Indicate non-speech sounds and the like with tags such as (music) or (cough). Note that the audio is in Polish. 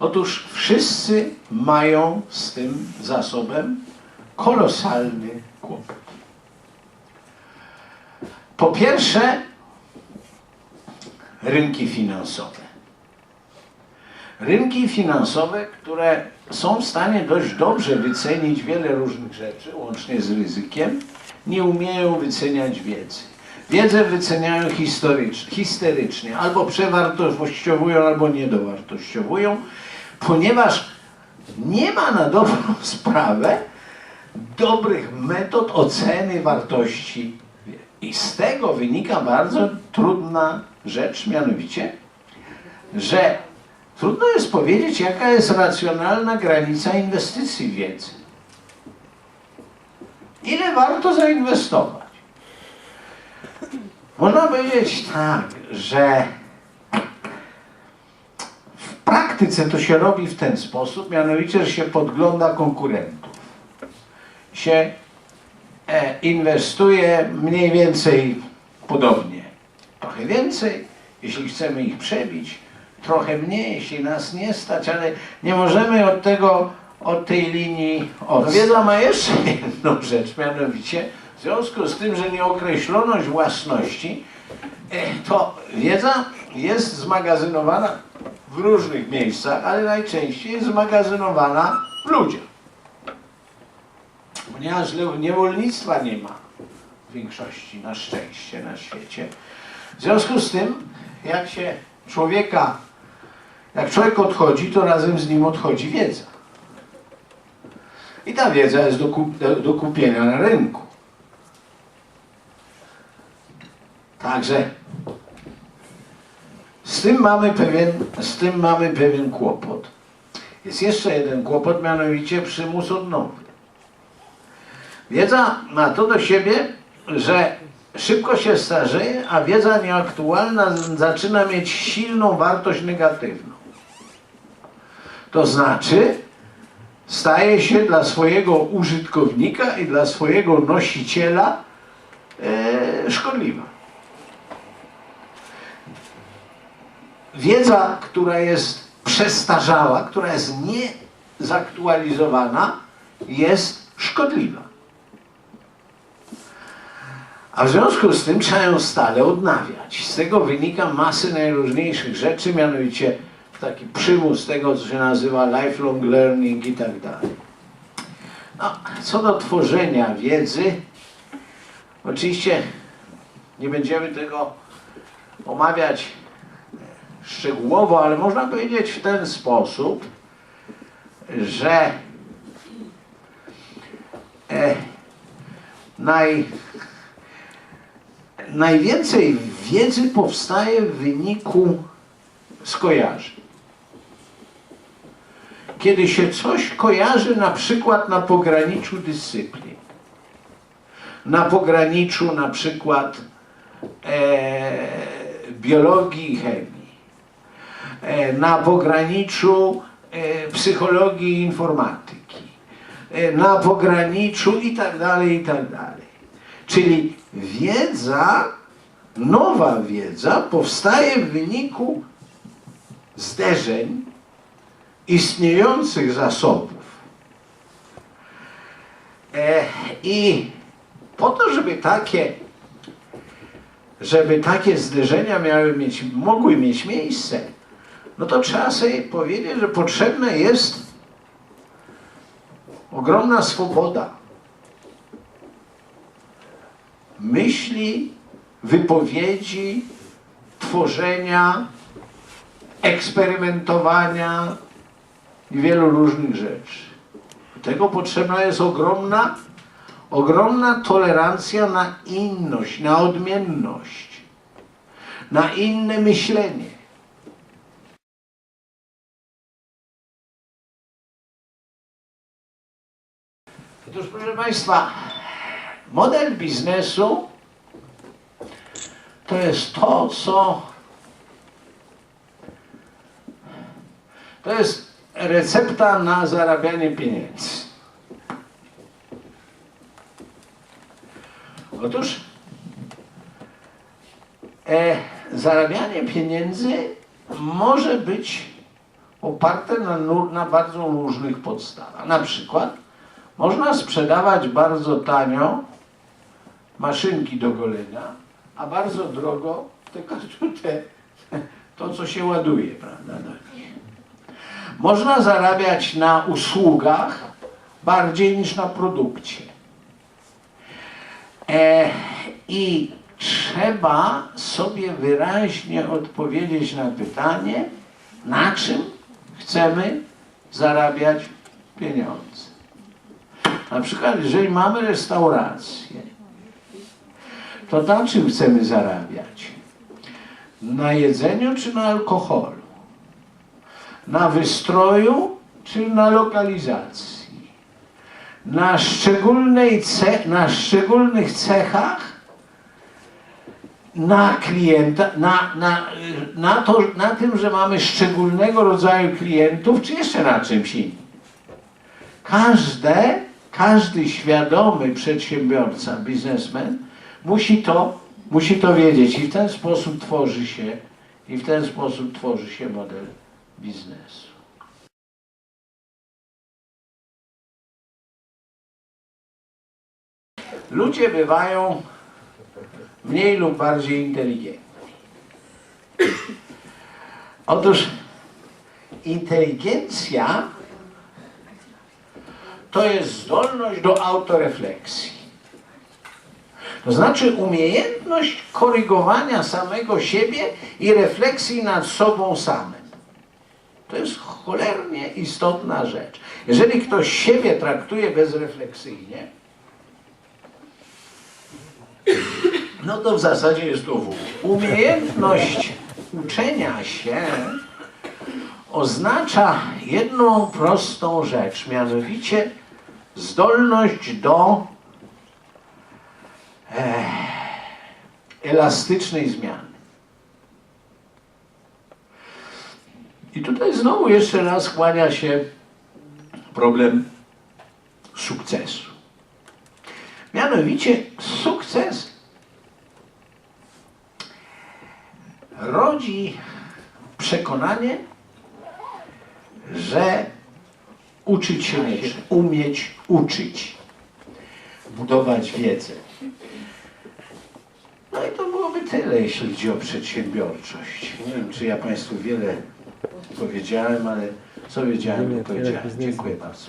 Otóż wszyscy mają z tym zasobem kolosalny kłopot. Po pierwsze, rynki finansowe. Rynki finansowe, które są w stanie dość dobrze wycenić wiele różnych rzeczy, łącznie z ryzykiem, nie umieją wyceniać wiedzy. Wiedzę wyceniają historycz, histerycznie, albo przewartościowują, albo niedowartościowują, ponieważ nie ma na dobrą (laughs) sprawę dobrych metod oceny wartości. I z tego wynika bardzo trudna rzecz, mianowicie, że trudno jest powiedzieć, jaka jest racjonalna granica inwestycji w wiedzę. Ile warto zainwestować? Można powiedzieć tak, że praktyce to się robi w ten sposób, mianowicie, że się podgląda konkurentów. Się e, inwestuje mniej więcej podobnie. Trochę więcej, jeśli chcemy ich przebić, trochę mniej, jeśli nas nie stać, ale nie możemy od tego, od tej linii odstać. Wiedza ma jeszcze (laughs) jedną rzecz, mianowicie w związku z tym, że nieokreśloność własności, e, to wiedza jest zmagazynowana w różnych miejscach, ale najczęściej jest zmagazynowana w ludziach. Ponieważ niewolnictwa nie ma w większości, na szczęście, na świecie. W związku z tym, jak się człowieka, jak człowiek odchodzi, to razem z nim odchodzi wiedza. I ta wiedza jest do, kup, do kupienia na rynku. Także z tym mamy pewien, z tym mamy pewien kłopot. Jest jeszcze jeden kłopot, mianowicie przymus odnowy. Wiedza ma to do siebie, że szybko się starzeje, a wiedza nieaktualna zaczyna mieć silną wartość negatywną. To znaczy, staje się dla swojego użytkownika i dla swojego nosiciela e, szkodliwa. Wiedza, która jest przestarzała, która jest niezaktualizowana, jest szkodliwa. A w związku z tym trzeba ją stale odnawiać. Z tego wynika masy najróżniejszych rzeczy, mianowicie taki przymus tego, co się nazywa lifelong learning i tak dalej. No, co do tworzenia wiedzy, oczywiście nie będziemy tego omawiać szczegółowo, ale można powiedzieć w ten sposób, że e, naj, najwięcej wiedzy powstaje w wyniku skojarzeń. Kiedy się coś kojarzy na przykład na pograniczu dyscyplin, na pograniczu na przykład e, biologii i chemii, na pograniczu e, psychologii informatyki, e, na pograniczu i tak dalej, i tak dalej. Czyli wiedza, nowa wiedza powstaje w wyniku zderzeń istniejących zasobów. E, I po to, żeby takie, żeby takie zderzenia miały mieć, mogły mieć miejsce, no to trzeba sobie powiedzieć, że potrzebna jest ogromna swoboda myśli, wypowiedzi, tworzenia, eksperymentowania i wielu różnych rzeczy. Do tego potrzebna jest ogromna, ogromna tolerancja na inność, na odmienność, na inne myślenie. Otóż, proszę Państwa, model biznesu to jest to, co to jest recepta na zarabianie pieniędzy. Otóż e, zarabianie pieniędzy może być oparte na, na bardzo różnych podstawach. Na przykład można sprzedawać bardzo tanio maszynki do golenia, a bardzo drogo te, te, to, co się ładuje, prawda, nich. Można zarabiać na usługach bardziej niż na produkcie. E, I trzeba sobie wyraźnie odpowiedzieć na pytanie, na czym chcemy zarabiać pieniądze. Na przykład, jeżeli mamy restaurację, to na czym chcemy zarabiać? Na jedzeniu czy na alkoholu? Na wystroju czy na lokalizacji? Na, szczególnej ce, na szczególnych cechach na klienta, na, na, na, to, na tym, że mamy szczególnego rodzaju klientów, czy jeszcze na czymś innym. Każde, każdy świadomy przedsiębiorca, biznesmen musi to, musi to wiedzieć i w ten sposób tworzy się i w ten sposób tworzy się model biznesu. Ludzie bywają mniej lub bardziej inteligentni. Otóż inteligencja to jest zdolność do autorefleksji. To znaczy umiejętność korygowania samego siebie i refleksji nad sobą samym. To jest cholernie istotna rzecz. Jeżeli ktoś siebie traktuje bezrefleksyjnie, no to w zasadzie jest to wół. Umiejętność uczenia się oznacza jedną prostą rzecz, mianowicie zdolność do e, elastycznej zmiany. I tutaj znowu jeszcze raz kłania się problem sukcesu. Mianowicie sukces rodzi przekonanie, że uczyć się umieć uczyć, budować wiedzę. No i to byłoby tyle, jeśli chodzi o przedsiębiorczość. Nie wiem, czy ja Państwu wiele powiedziałem, ale co wiedziałem, to powiedziałem. Dziękuję bardzo.